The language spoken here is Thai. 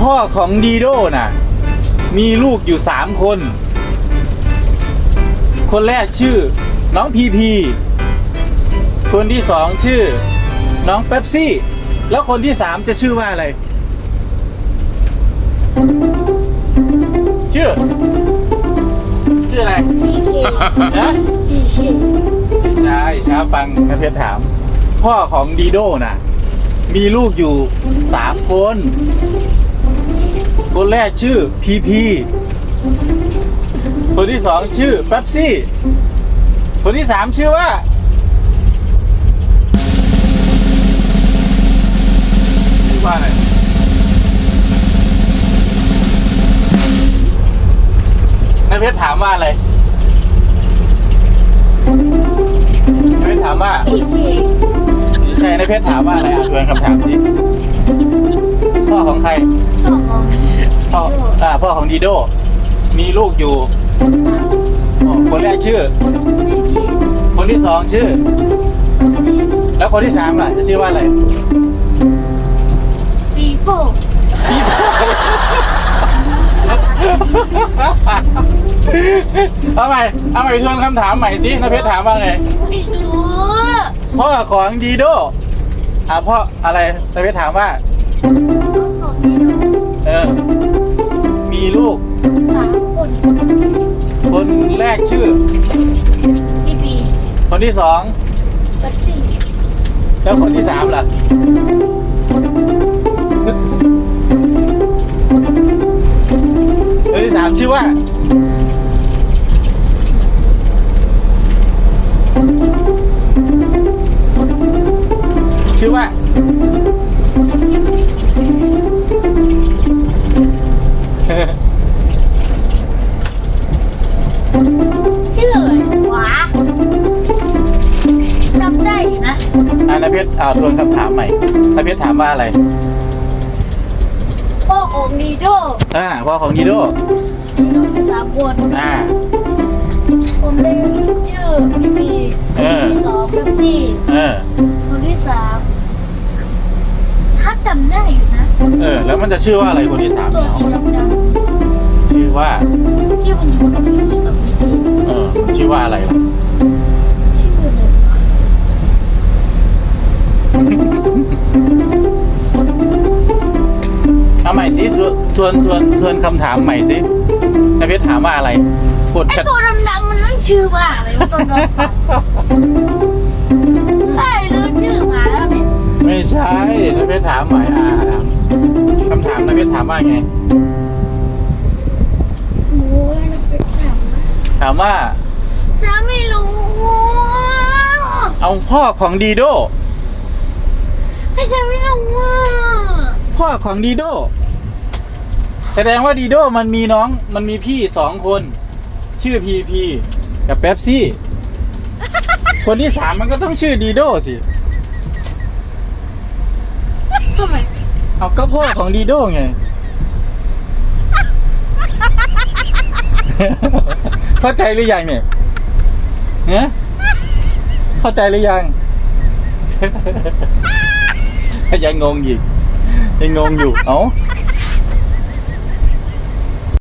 พ่อของดีโดน่ะ มีลูกอยู่สามคน คนแรกชื่อ น้องพีพี คนที่สองชื่อ น้องเป๊ปซี่ แล้วคนที่สามจะชื่อว่าอะไร ชื่อ ชื่ออะไร พีเคนะ พีเคไม่ใช่ช้าฟังนะเพชรถาม พ่อของดีโดน่ะ มีลูกอยู่สามคน คนแรกชื่อพีพีคนที่สองชื่อเป๊ปซี่ คนที่สามชื่อว่าชื่อว่าอะไรนายเพชรถามว่าอะไรนายเพชรถามว่าพีเคนี่ใช่นายเพชรถามว่าอะไรอะทวนคำถามสิพ่อของใครต่อของ พ่ออ่าพ่อของดีโด มีลูกอยู่อ๋อคนแรกชื่อพีเคคนที่สองชื่อ แล้วคนที่สามล่ะ จะชื่อว่าอะไรปีโป้เอาใหม่เอาใหม่ทวนคำถามใหม่สินายเพชรถามว่าไงไม่รู้พ่อของดีโดอ่าพ่ออะไรนายเพชรถามว่าของพี่น้องเออ มีลูก สามคนคนแรกชื่อพีพีคนที่สองแท็กซี่แล้วคนที่สามล่ะ คนที่สามชื่อว่า ชื่อว่า อ่านายเพชรอ่าทวนคำถามใหม่นายเพชรถามว่าอะไร พ่อของดีโดอ่าพ่อของดีโดมีลูกอยู่สามคนอ่าคนแรกชื่อพีพีเออคนที่สองแท็กซี่เออ คนที่สามถ้าจำได้อยู่นะเออ แล้วมันจะชื่อว่าอะไรคนที่สามตัวเนี่ยสีดำชื่อว่า ๆที่มันอยู่กับพีพีกับพีทีเออ ชื่อว่าอะไรล่ะ เอาใหม่สิทวนทวนทวนคำถามใหม่สินายเพชรถามว่าอะไรพูดไอชัดตัวดำๆมันนั่นชื่อว่าอะไรวะตัวน้องฟังได้รู้ชื่อมาแล้วเนี่ยไม่ใช่นายเพชรถามใหม่อ่าถามคำถามนายเพชรถามว่าไง โอ้ยมันเป็นจำนะถามว่า ถ้าไม่รู้เอาพ่อของดีโดให้ฉันไม่รู้ว่าพ่อของดีโด แสดงว่าดีโดมันมีน้องมันมีพี่สองคน ชื่อพีพีกับเป๊ปซี่ คนที่สามมันก็ต้องชื่อดีโดสิ ทำไมเอาก็พ่อของดีโดไง เข้าใจหรือยังเนี่ยเนี่ยเข้าใจหรือยัง ยังงงอีกยังงงอยู่ เอ้า